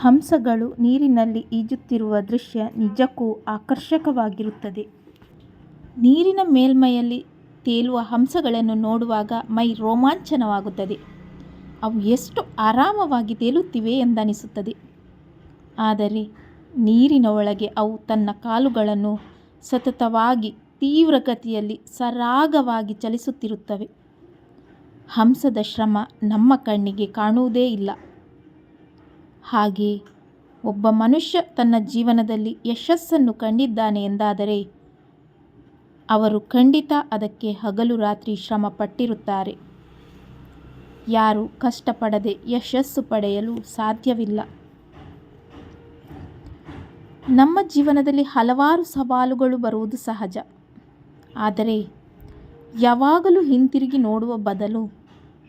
ಹಂಸಗಳು ನೀರಿನಲ್ಲಿ ಈಜುತ್ತಿರುವ ದೃಶ್ಯ ನಿಜಕ್ಕೂ ಆಕರ್ಷಕವಾಗಿರುತ್ತದೆ. ನೀರಿನ ಮೇಲ್ಮೈಯಲ್ಲಿ ತೇಲುವ ಹಂಸಗಳನ್ನು ನೋಡುವಾಗ ಮೈ ರೋಮಾಂಚನವಾಗುತ್ತದೆ. ಅವು ಎಷ್ಟು ಆರಾಮವಾಗಿ ತೇಲುತ್ತಿವೆ ಎಂದನಿಸುತ್ತದೆ. ಆದರೆ ನೀರಿನ ಒಳಗೆ ಅವು ತನ್ನ ಕಾಲುಗಳನ್ನು ಸತತವಾಗಿ ತೀವ್ರಗತಿಯಲ್ಲಿ ಸರಾಗವಾಗಿ ಚಲಿಸುತ್ತಿರುತ್ತವೆ. ಹಂಸದ ಶ್ರಮ ನಮ್ಮ ಕಣ್ಣಿಗೆ ಕಾಣುವುದೇ ಇಲ್ಲ. ಹಾಗೆಯೇ ಒಬ್ಬ ಮನುಷ್ಯ ತನ್ನ ಜೀವನದಲ್ಲಿ ಯಶಸ್ಸನ್ನು ಕಂಡಿದ್ದಾನೆ ಎಂದಾದರೆ ಅವರು ಖಂಡಿತ ಅದಕ್ಕೆ ಹಗಲು ರಾತ್ರಿ ಶ್ರಮ ಪಟ್ಟಿರುತ್ತಾರೆ. ಯಾರು ಕಷ್ಟಪಡದೆ ಯಶಸ್ಸು ಪಡೆಯಲು ಸಾಧ್ಯವಿಲ್ಲ. ನಮ್ಮ ಜೀವನದಲ್ಲಿ ಹಲವಾರು ಸವಾಲುಗಳು ಬರುವುದು ಸಹಜ. ಆದರೆ ಯಾವಾಗಲೂ ಹಿಂತಿರುಗಿ ನೋಡುವ ಬದಲು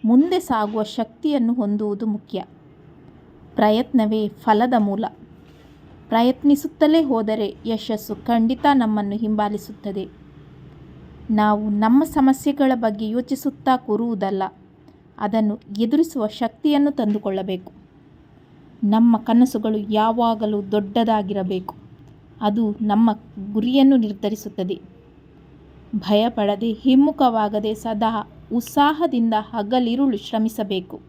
ಮುಂದೆ ಸಾಗುವ ಶಕ್ತಿಯನ್ನು ಹೊಂದುವುದು ಮುಖ್ಯ. ಪ್ರಯತ್ನವೇ ಫಲದ ಮೂಲ. ಪ್ರಯತ್ನಿಸುತ್ತಲೇ ಹೋದರೆ ಯಶಸ್ಸು ಖಂಡಿತ ನಮ್ಮನ್ನು ಹಿಂಬಾಲಿಸುತ್ತದೆ. ನಾವು ನಮ್ಮ ಸಮಸ್ಯೆಗಳ ಬಗ್ಗೆ ಯೋಚಿಸುತ್ತಾ ಕೂರುವುದಲ್ಲ, ಅದನ್ನು ಎದುರಿಸುವ ಶಕ್ತಿಯನ್ನು ತಂದುಕೊಳ್ಳಬೇಕು. ನಮ್ಮ ಕನಸುಗಳು ಯಾವಾಗಲೂ ದೊಡ್ಡದಾಗಿರಬೇಕು. ಅದು ನಮ್ಮ ಗುರಿಯನ್ನು ನಿರ್ಧರಿಸುತ್ತದೆ. ಭಯಪಡದೆ, ಹಿಮ್ಮುಖವಾಗದೆ ಸದಾ ಉತ್ಸಾಹದಿಂದ ಹಗಲಿರುಳು ಶ್ರಮಿಸಬೇಕು.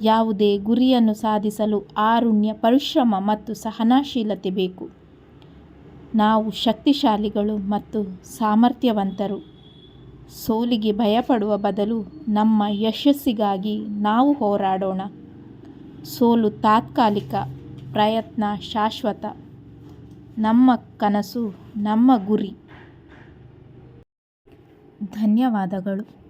ಯಾವುದೇ ಗುರಿಯನ್ನು ಸಾಧಿಸಲು ಆರುಣ್ಯ ಪರಿಶ್ರಮ ಮತ್ತು ಸಹನಶೀಲತೆ ಬೇಕು. ನಾವು ಶಕ್ತಿಶಾಲಿಗಳು ಮತ್ತು ಸಾಮರ್ಥ್ಯವಂತರು. ಸೋಲಿಗೆ ಭಯಪಡುವ ಬದಲು ನಮ್ಮ ಯಶಸ್ಸಿಗಾಗಿ ನಾವು ಹೋರಾಡೋಣ. ಸೋಲು ತಾತ್ಕಾಲಿಕ, ಪ್ರಯತ್ನ ಶಾಶ್ವತ. ನಮ್ಮ ಕನಸು ನಮ್ಮ ಗುರಿ. ಧನ್ಯವಾದಗಳು.